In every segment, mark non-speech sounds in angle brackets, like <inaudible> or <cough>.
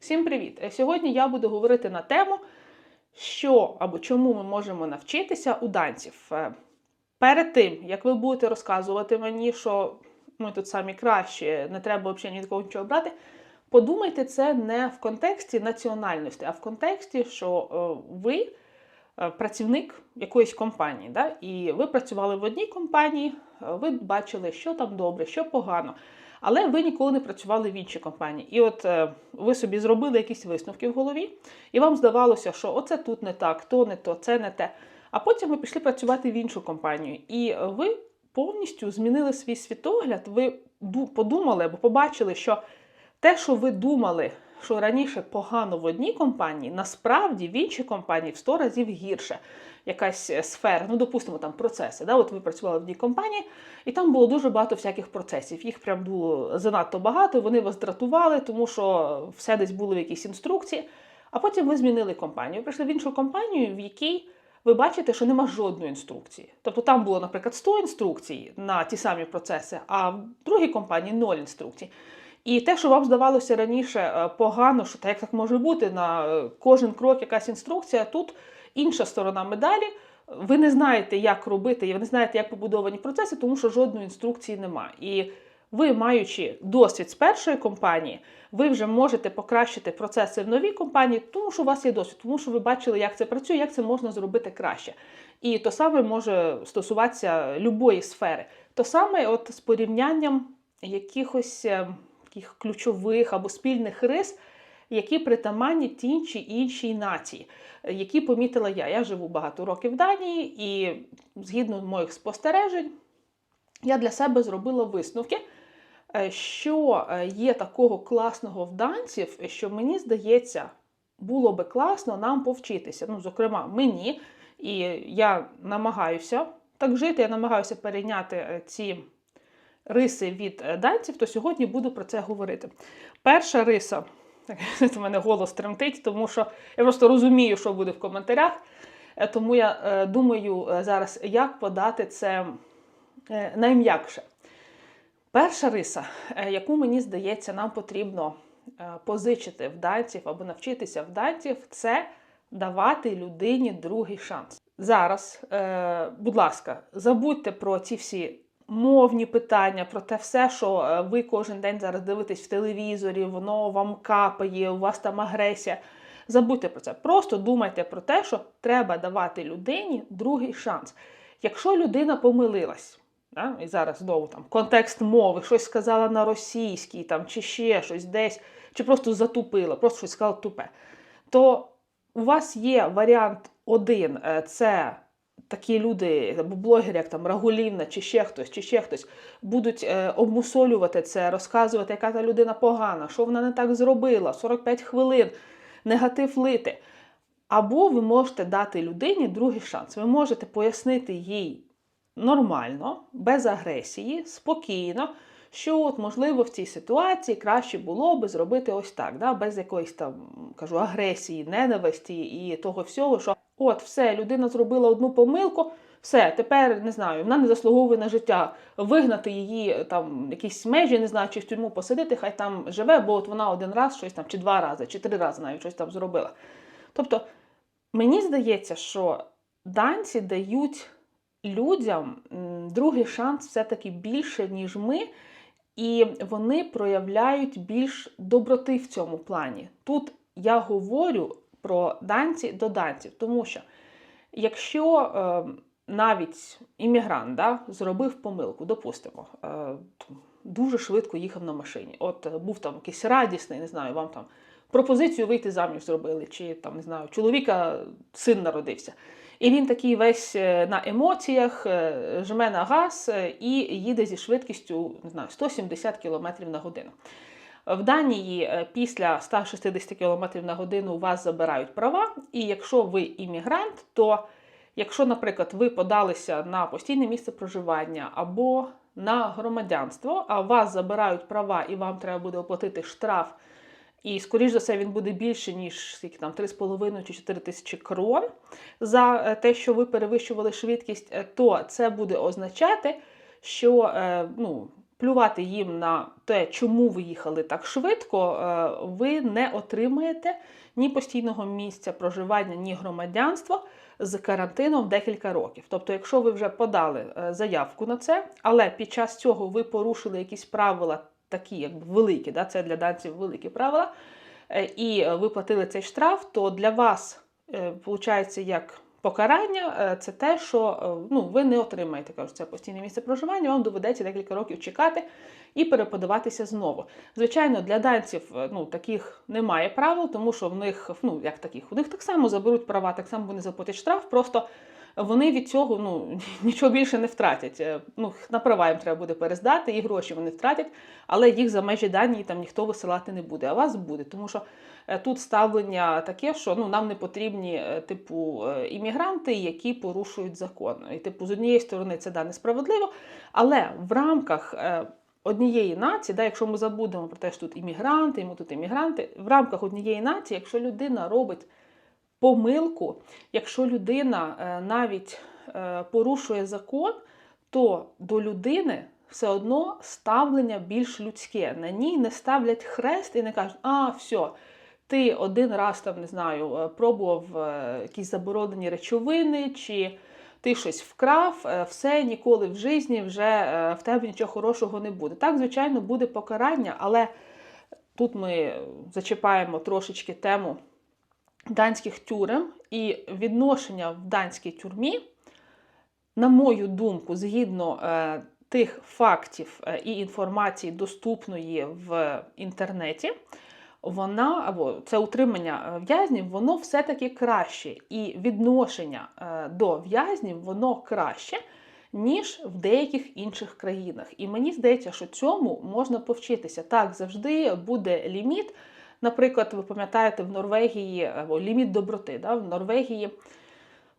Всім привіт! Е, Сьогодні я буду говорити на тему, що або чому ми можемо навчитися у данців. Е, Перед тим, як ви будете розказувати мені, що ми тут самі кращі, не треба взагалі ні від кого нічого брати, подумайте це не в контексті національності, а в контексті, що е, ви працівник якоїсь компанії, да? і ви працювали в одній компанії, ви бачили, що там добре, що погано. Але ви ніколи не працювали в іншій компанії. І от е, ви собі зробили якісь висновки в голові, і вам здавалося, що оце тут не так, то не то, це не те. А потім ви пішли працювати в іншу компанію, і ви повністю змінили свій світогляд. Ви подумали або побачили, що те, що ви думали, що раніше погано в одній компанії, насправді в іншій компанії в 100 разів гірше. Якась е, сфера, ну допустимо, там процеси. Да? От ви працювали в одній компанії, і там було дуже багато всяких процесів. Їх прям було занадто багато. Вони вас дратували, тому що все десь було в якійсь інструкції. А потім ви змінили компанію. Прийшли в іншу компанію, в якій ви бачите, що нема жодної інструкції. Тобто там було, наприклад, 100 інструкцій на ті самі процеси, а в другій компанії 0 інструкцій. І те, що вам здавалося раніше е, погано, що так як так може бути, на е, кожен крок якась інструкція, тут інша сторона медалі. Ви не знаєте, як робити, і ви не знаєте, як побудовані процеси, тому що жодної інструкції немає. І ви, маючи досвід з першої компанії, ви вже можете покращити процеси в новій компанії, тому що у вас є досвід, тому що ви бачили, як це працює, як це можна зробити краще. І то саме може стосуватися любої сфери. То саме, от з порівнянням якихось е, таких ключових або спільних рис, які притаманні тій чи іншій нації, які помітила я. Я живу багато років в Данії, і згідно моїх спостережень, я для себе зробила висновки, е, що е, є такого класного в данців, що мені здається, було би класно нам повчитися. Ну, зокрема, мені, і я намагаюся так жити, я намагаюся перейняти е, ці риси від е, данців, то сьогодні буду про це говорити. Перша риса, <laughs> у мене голос тремтить, тому що я просто розумію, що буде в коментарях. Е, Тому я е, думаю зараз, як подати це найм'якше. Перша риса, яку мені здається, нам потрібно позичити в данців або навчитися в данців, це давати людині другий шанс. Зараз, будь ласка, забудьте про ці всі мовні питання, про те все, що е, ви кожен день зараз дивитесь в телевізорі, воно вам капає, у вас там агресія. Забудьте про це. Просто думайте про те, що треба давати людині другий шанс. Якщо людина помилилась, да, і зараз знову там контекст мови, щось сказала на російській, там, чи ще щось десь, чи просто затупила, просто щось сказала тупе, то у вас є варіант один е, це такі люди, або блогери, як там Рагулівна, чи ще хтось, чи ще хтось, будуть е, обмусолювати це, розказувати, яка та людина погана, що вона не так зробила, 45 хвилин, негатив лити. Або ви можете дати людині другий шанс. Ви можете пояснити їй нормально, без агресії, спокійно, що от, можливо в цій ситуації краще було би зробити ось так, да? без якоїсь там кажу, агресії, ненависті і того всього, що от все, людина зробила одну помилку. Все, тепер не знаю, вона не заслуговує на життя. Вигнати її там якісь межі, не знаю, чи в тюрму посадити, хай там живе, бо от вона один раз щось там, чи два рази, чи три рази навіть щось там зробила. Тобто, мені здається, що данці дають людям другий шанс все-таки більше, ніж ми, і вони проявляють більш доброти в цьому плані. Тут я говорю про данці до данців, тому що якщо е, навіть іммігрант да, зробив помилку, допустимо, е, дуже швидко їхав на машині, от е, був там якийсь радісний, не знаю, вам там пропозицію вийти заміж зробили, чи там не знаю, чоловіка син народився. І він такий весь е, на емоціях, е, жме на газ е, і їде зі швидкістю не знаю, 170 км на годину. В Данії е, після 160 км на годину у вас забирають права, і якщо ви іммігрант, то якщо, наприклад, ви подалися на постійне місце проживання або на громадянство, а вас забирають права і вам треба буде оплатити штраф, і, скоріш за все, він буде більше, ніж скільки там 3,5 чи 4 тисячі крон за е, те, що ви перевищували швидкість, е, то це буде означати, що ну, плювати їм на те, чому ви їхали так швидко, е, ви не отримаєте ні постійного місця проживання, ні громадянства з карантином декілька років. Тобто, якщо ви вже подали е, заявку на це, але під час цього ви порушили якісь правила, такі як великі, да, це для данців великі правила, е, і ви платили цей штраф, то для вас виходить як покарання е, це те, що е, ну, ви не отримаєте кажуть, це постійне місце проживання, вам доведеться декілька років чекати і переподаватися знову. Звичайно, для данців е, ну, таких немає правил, тому що в них, ну як таких, у них так само заберуть права, так само вони заплатять штраф. Просто вони від цього ну, <laughs> нічого більше не втратять. Ну, На права їм треба буде перездати, і гроші вони втратять, але їх за межі дані там ніхто висилати не буде, а вас буде. Тому що Е, тут ставлення таке, що ну нам не потрібні е, типу е, іммігранти, які порушують закон. І типу, з однієї сторони, це да несправедливо, але в рамках. Однієї нації, да, якщо ми забудемо про те, що тут іммігранти, ми тут іммігранти, в рамках однієї нації, якщо людина робить помилку, якщо людина навіть порушує закон, то до людини все одно ставлення більш людське. На ній не ставлять хрест і не кажуть, а, все, ти один раз там не знаю, е, пробував е, якісь заборонені речовини, чи ти щось вкрав, е, все ніколи в житті вже в тебе нічого хорошого не буде. Так, звичайно, буде покарання, але тут ми зачіпаємо трошечки тему данських тюрем і відношення в данській тюрмі, на мою думку, згідно тих фактів і інформації, доступної в інтернеті вона або це утримання е, в'язнів, воно все-таки краще. І відношення е, до в'язнів воно краще, ніж в деяких інших країнах. І мені здається, що цьому можна повчитися. Так, завжди буде ліміт. Наприклад, ви пам'ятаєте, в Норвегії або ліміт доброти. Да? В Норвегії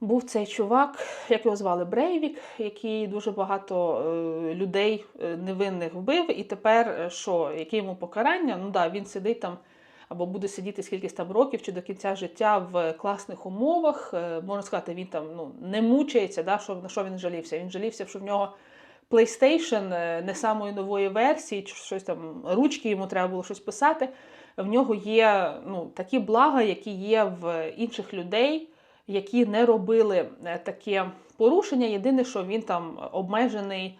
був цей чувак, як його звали Брейвік, який дуже багато е, людей невинних вбив. І тепер що, яке йому покарання? Ну да, він сидить там або буде сидіти скількись там років чи до кінця життя в класних умовах. Е, можна сказати, він там ну, не мучається, да, що, на що він жалівся. Він жалівся, що в нього PlayStation е, не самої нової версії, чи щось там ручки йому треба було щось писати. В нього є ну, такі блага, які є в інших людей, які не робили е, таке порушення. Єдине, що він там обмежений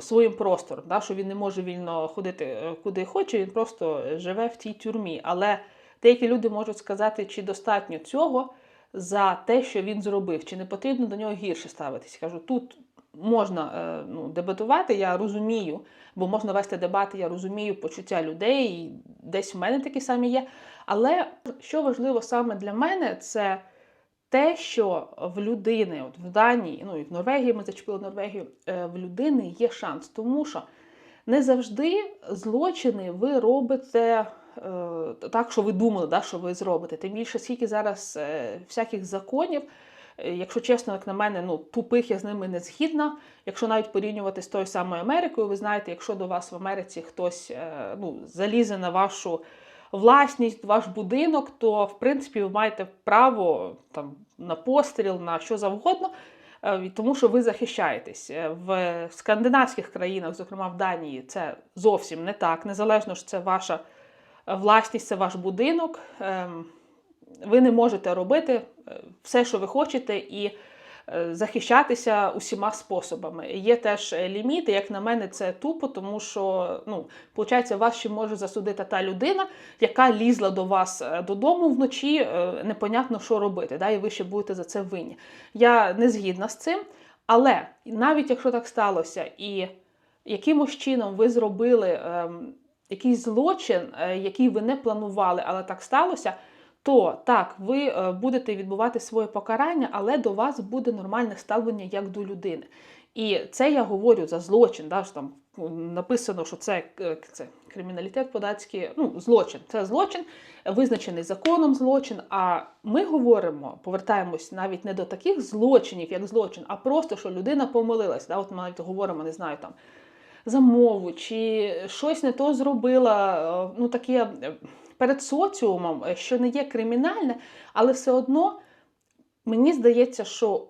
своїм простором, да, що він не може вільно ходити е, куди хоче, він просто живе в тій тюрмі. Але деякі люди можуть сказати, чи достатньо цього за те, що він зробив, чи не потрібно до нього гірше ставитись. Кажу, тут можна е, ну, дебатувати, я розумію, бо можна вести дебати, я розумію почуття людей, і десь в мене такі самі є. Але що важливо саме для мене, це те, що в людини, от в Данії, ну і в Норвегії ми зачепили Норвегію, е, в людини є шанс, тому що не завжди злочини ви робите е, так, що ви думали, да, що ви зробите. Тим більше, скільки зараз всяких законів. Якщо чесно, як на мене, ну тупих я з ними не згідна. Якщо навіть порівнювати з тою самою Америкою, ви знаєте, якщо до вас в Америці хтось ну, залізе на вашу власність, ваш будинок, то в принципі ви маєте право там на постріл, на що завгодно. Е, тому що ви захищаєтесь е, в скандинавських країнах, зокрема в Данії, це зовсім не так. Незалежно що це ваша власність, це ваш будинок. Ем, ви не можете робити е, все, що ви хочете, і Е, захищатися усіма способами. Є теж ліміти, як на мене, це тупо, тому що ну, виходить, вас ще може засудити та людина, яка лізла до вас е, додому вночі, е, непонятно, що робити. да, І ви ще будете за це винні. Я не згідна з цим. Але навіть якщо так сталося, і якимось чином ви зробили е, якийсь злочин, е, який ви не планували, але так сталося то так, ви е, будете відбувати своє покарання, але до вас буде нормальне ставлення як до людини. І це я говорю за злочин. Да, що там Написано, що це е, це криміналітет податський, ну, злочин. Це злочин, визначений законом злочин. А ми говоримо, повертаємось навіть не до таких злочинів, як злочин, а просто, що людина помилилась. Да? От Ми навіть говоримо, не знаю, там за мову, чи щось не то зробила. Е, ну, таке перед соціумом, е, що не є кримінальне, але все одно мені здається, що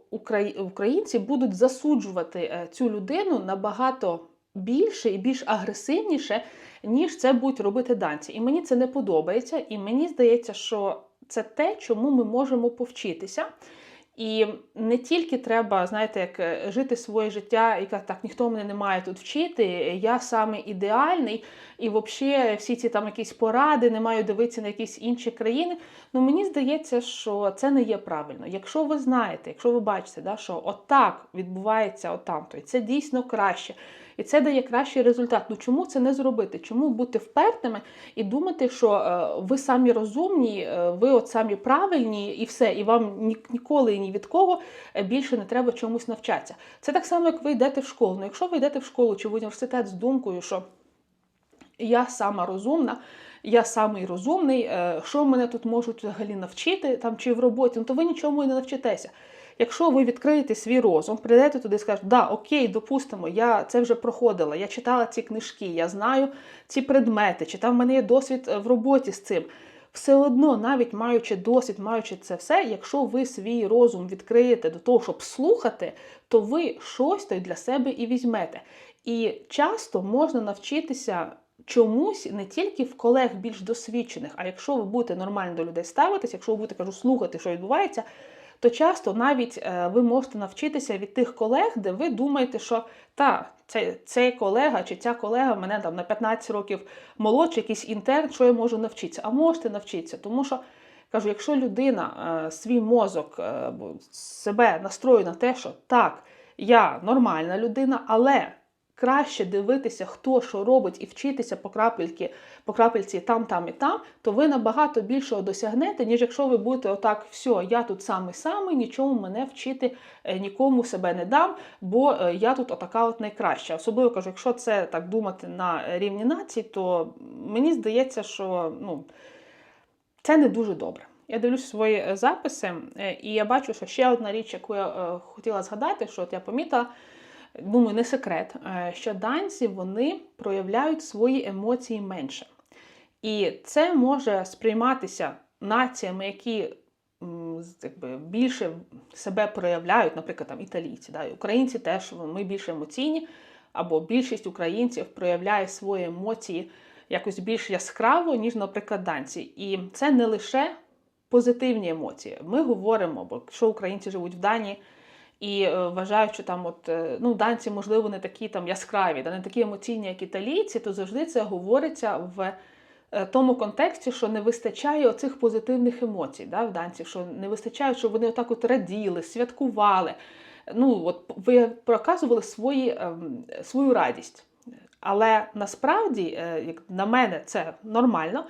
українці будуть засуджувати е, цю людину набагато більше і більш агресивніше, ніж це будуть робити данці. І мені це не подобається, і мені здається, що це те, чому ми можемо повчитися. І не тільки треба, знаєте, як е, жити своє життя казати, так ніхто мене не має тут вчити, я саме ідеальний, і взагалі всі ці там якісь поради не маю дивитися на якісь інші країни. Ну мені здається, що це не є правильно. Якщо ви знаєте, якщо ви бачите, да, що отак відбувається отам, то це дійсно краще. І це дає кращий результат. Ну чому це не зробити? Чому бути впертими і думати, що е, ви самі розумні, е, ви от самі правильні, і все, і вам ні, ніколи ні від кого е, більше не треба чомусь навчатися. Це так само, як ви йдете в школу. Ну, якщо ви йдете в школу чи в університет з думкою, що я сама розумна. Я самий розумний, що мене тут можуть взагалі навчити там чи в роботі, ну то ви нічому і не навчитеся. Якщо ви відкриєте свій розум, прийдете туди і скажете, да, окей, допустимо, я це вже проходила, я читала ці книжки, я знаю ці предмети, чи там в мене є досвід е, в роботі з цим. Все одно, навіть маючи досвід, маючи це все, якщо ви свій розум відкриєте до того, щоб слухати, то ви щось то для себе і візьмете. І часто можна навчитися чомусь не тільки в колег більш досвідчених, а якщо ви будете нормально до людей ставитися, якщо ви будете кажу, слухати, що відбувається, то часто навіть е, ви можете навчитися від тих колег, де ви думаєте, що та, цей, цей колега чи ця колега мене там на 15 років молодший, якийсь інтерн, що я можу навчитися. А можете навчитися, тому що. Кажу, якщо людина е, свій мозок е, себе настроює на те, що так, я нормальна людина, але краще дивитися, хто що робить, і вчитися по крапельки, по крапельці там, там і там, то ви набагато більшого досягнете, ніж якщо ви будете отак, все, я тут самий самий, нічому мене вчити е, нікому себе не дам, бо е, я тут отака от найкраща. Особливо кажу, якщо це так думати на рівні нації, то мені здається, що ну, це не дуже добре. Я дивлюся свої е, записи, і я бачу, що ще одна річ, яку я хотіла згадати, що от я помітила думаю, не секрет, е, що данці вони проявляють свої емоції менше. І це може сприйматися націями, які якби, більше себе проявляють, наприклад, там італійці. Да? Українці теж ми більш емоційні, або більшість українців проявляє свої емоції якось більш яскраво, ніж, наприклад, данці. І це не лише позитивні емоції. Ми говоримо, бо якщо українці живуть в Данії і е, вважають, що там от е, ну данці, можливо, не такі там яскраві, да не такі емоційні, як італійці, то завжди це говориться в е, тому контексті, що не вистачає оцих позитивних емоцій да, в данців, що не вистачає, щоб вони отак от раділи, святкували. Ну, от ви проказували свої, ем, свою радість. Але насправді, як на мене, це нормально.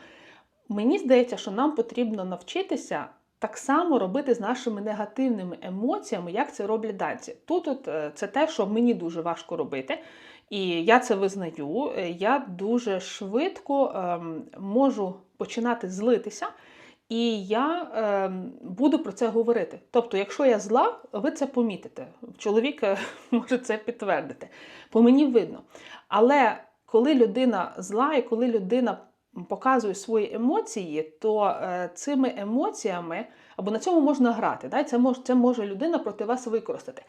Мені здається, що нам потрібно навчитися так само робити з нашими негативними емоціями, як це роблять данці. Тут от, е, це те, що мені дуже важко робити. І я це визнаю. Е, я дуже швидко ем, можу починати злитися, і я ем, буду про це говорити. Тобто, якщо я зла, ви це помітите. Чоловік е, <laughs> може це підтвердити. По мені видно. Але коли людина зла, і коли людина показує свої емоції, то е, цими емоціями або на цьому можна грати. Да? Це може, це може людина проти вас використати.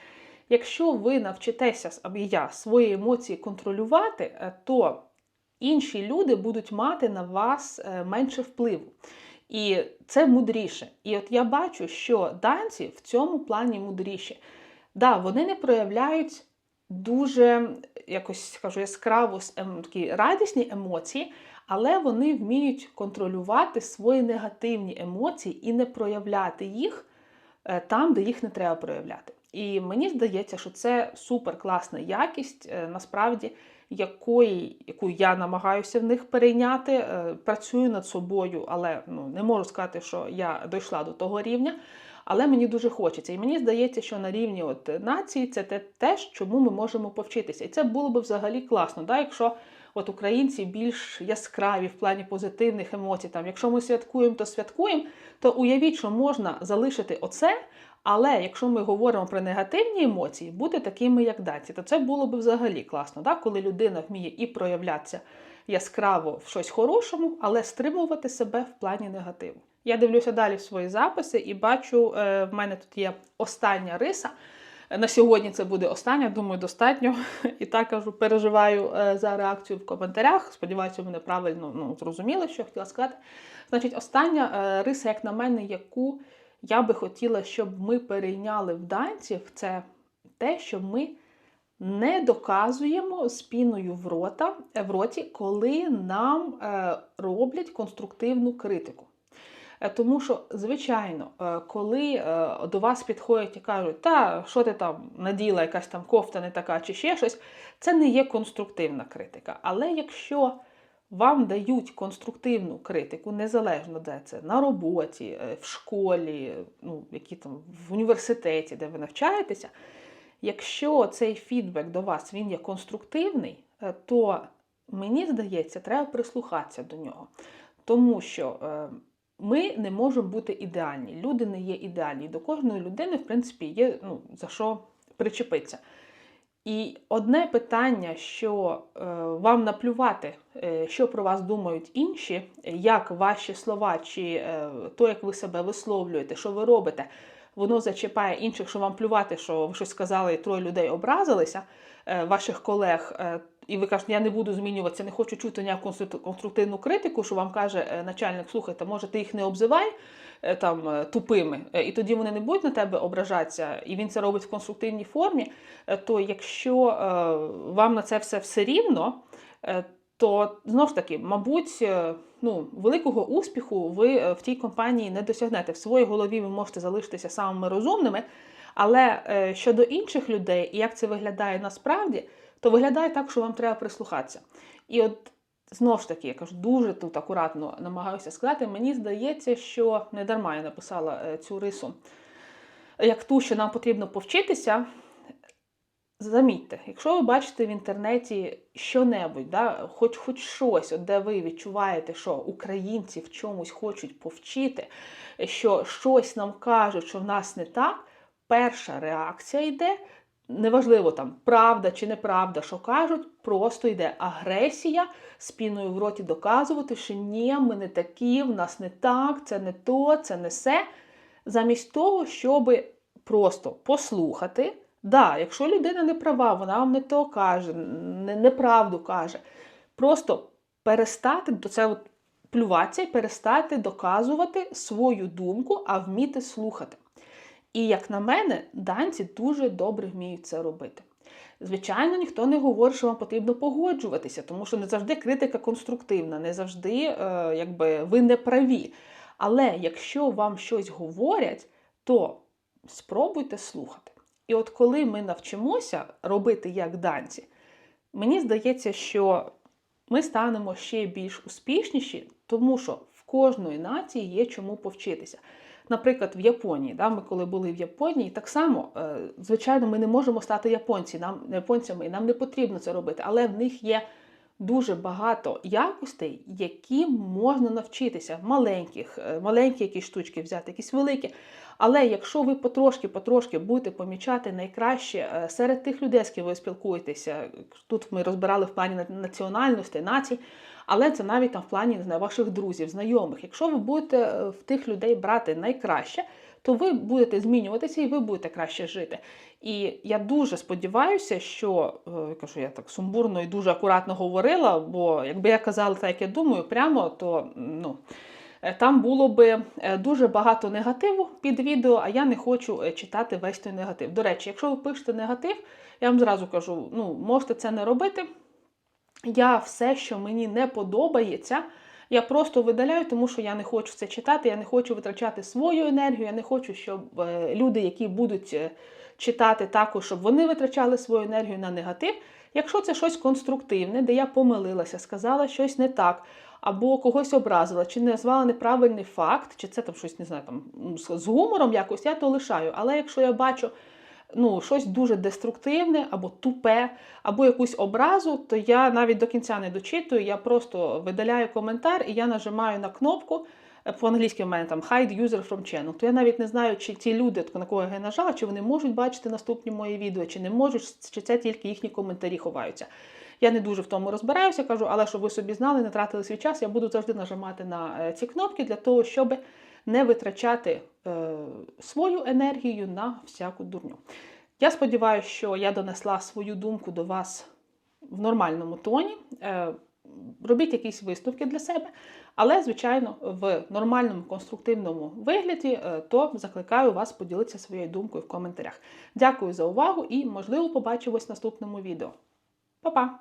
Якщо ви навчитеся або я свої емоції контролювати, е, то інші люди будуть мати на вас е, менше впливу. І це мудріше. І от я бачу, що данці в цьому плані мудріші. Да, вони не проявляють дуже якось кажу, яскраво ем, такі радісні емоції, але вони вміють контролювати свої негативні емоції і не проявляти їх е, там, де їх не треба проявляти. І мені здається, що це супер класна якість, е, насправді, якої, яку я намагаюся в них перейняти. Е, працюю над собою, але ну, не можу сказати, що я дійшла до того рівня. Але мені дуже хочеться. І мені здається, що на рівні от нації це те, те, чому ми можемо повчитися. І це було б взагалі класно, да, якщо от українці більш яскраві в плані позитивних емоцій. Там, Якщо ми святкуємо, то святкуємо, то уявіть, що можна залишити оце. Але якщо ми говоримо про негативні емоції, бути такими, як данці, то це було б взагалі класно, да? коли людина вміє і проявлятися яскраво в щось хорошому, але стримувати себе в плані негативу. Я дивлюся далі в свої записи і бачу, е, в мене тут є остання риса. На сьогодні це буде останнє, думаю, достатньо. <laughs> І так кажу, переживаю е, за реакцію в коментарях. Сподіваюся, мене правильно ну, зрозуміли, що я хотіла сказати. Значить, остання е, риса, як на мене, яку я би хотіла, щоб ми перейняли в данців, це те, що ми не доказуємо спіною в, рота, в роті, коли нам е, роблять конструктивну критику. Е, Тому що, звичайно, е, коли е, до вас підходять і кажуть, та що ти там наділа, якась там кофта не така чи ще щось, це не є конструктивна критика. Але якщо вам дають конструктивну критику, незалежно де це, на роботі, в школі, ну, які там, в університеті, де ви навчаєтеся, якщо цей фідбек до вас він є конструктивний, то мені здається, треба прислухатися до нього. Тому що ми не можемо бути ідеальні. Люди не є ідеальні. До кожної людини, в принципі, є ну, за що причепитися. І одне питання, що е, вам наплювати, е, що про вас думають інші, як ваші слова, чи е, то, як ви себе висловлюєте, що ви робите, воно зачіпає інших, що вам плювати, що ви щось сказали, і троє людей образилися, е, ваших колег. Е, і ви кажете, я не буду змінюватися, не хочу чути ніяку конструктивну критику, що вам каже е, начальник, слухайте, може, ти їх не обзивай е, там е, тупими, і тоді вони не будуть на тебе ображатися, і він це робить в конструктивній формі. То якщо вам на це все все рівно, то знову ж таки, мабуть, ну, великого успіху ви в тій компанії не досягнете. В своїй голові ви можете залишитися самими розумними, але щодо інших людей, і як це виглядає насправді, то виглядає так, що вам треба прислухатися. І от знову ж таки, я кажу, дуже тут акуратно намагаюся сказати. Мені здається, що не дарма я написала е, цю рису, як ту, що нам потрібно повчитися. Замітьте, якщо ви бачите в інтернеті що-небудь, да, хоч хоч щось, от де ви відчуваєте, що українці в чомусь хочуть повчити, що щось нам кажуть, що в нас не так, перша реакція йде. Неважливо там правда чи неправда, що кажуть, просто йде агресія спіною в роті доказувати, що ні, ми не такі, в нас не так, це не то, це не все. Замість того, щоб просто послухати. Да, якщо людина не права, вона вам не то каже, не, неправду каже. Просто перестати до це от плюватися і перестати доказувати свою думку, а вміти слухати. І, як на мене, данці дуже добре вміють це робити. Звичайно, ніхто не говорить, що вам потрібно погоджуватися, тому що не завжди критика конструктивна, не завжди е, якби, ви не праві. Але якщо вам щось говорять, то спробуйте слухати. І от коли ми навчимося робити як данці, мені здається, що ми станемо ще більш успішніші, тому що в кожної нації є чому повчитися. Наприклад, в Японії, да, ми коли були в Японії, так само, е, звичайно, ми не можемо стати японці, нам, японцями, і нам не потрібно це робити, але в них є дуже багато якостей, які можна навчитися. Маленьких, е, маленькі якісь штучки взяти, якісь великі. Але якщо ви потрошки-потрошки будете помічати найкраще е, серед тих людей, з ким ви спілкуєтеся, тут ми розбирали в плані національності, націй, але це навіть там в плані не знаю, ваших друзів, знайомих. Якщо ви будете е, в тих людей брати найкраще, то ви будете змінюватися і ви будете краще жити. І я дуже сподіваюся, що е, кажу, я так сумбурно і дуже акуратно говорила, бо якби я казала так, як я думаю, прямо, то ну. е, Там було би е, дуже багато негативу під відео, а я не хочу читати весь той негатив. До речі, якщо ви пишете негатив, я вам зразу кажу: ну, можете це не робити. Я все, що мені не подобається, я просто видаляю, тому що я не хочу це читати, я не хочу витрачати свою енергію, я не хочу, щоб е, люди, які будуть е, читати також, щоб вони витрачали свою енергію на негатив. Якщо це щось конструктивне, де я помилилася, сказала щось не так, або когось образила, чи назвала неправильний факт, чи це там щось не знаю, там з гумором якось, я то лишаю. Але якщо я бачу ну, щось дуже деструктивне, або тупе, або якусь образу, то я навіть до кінця не дочитую, я просто видаляю коментар і я нажимаю на кнопку. е, По-англійськи в мене там hide user from channel. То я навіть не знаю, чи ті люди, на кого я нажала, чи вони можуть бачити наступні мої відео, чи не можуть, чи це тільки їхні коментарі ховаються. Я не дуже в тому розбираюся, кажу, але щоб ви собі знали, не тратили свій час, я буду завжди нажимати на е, ці кнопки для того, щоб не витрачати е, свою енергію на всяку дурню. Я сподіваюся, що я донесла свою думку до вас в нормальному тоні. Е, Робіть якісь висновки для себе, але, звичайно, в нормальному конструктивному вигляді, е, то закликаю вас поділитися своєю думкою в коментарях. Дякую за увагу і, можливо, побачимось в наступному відео. Па-па!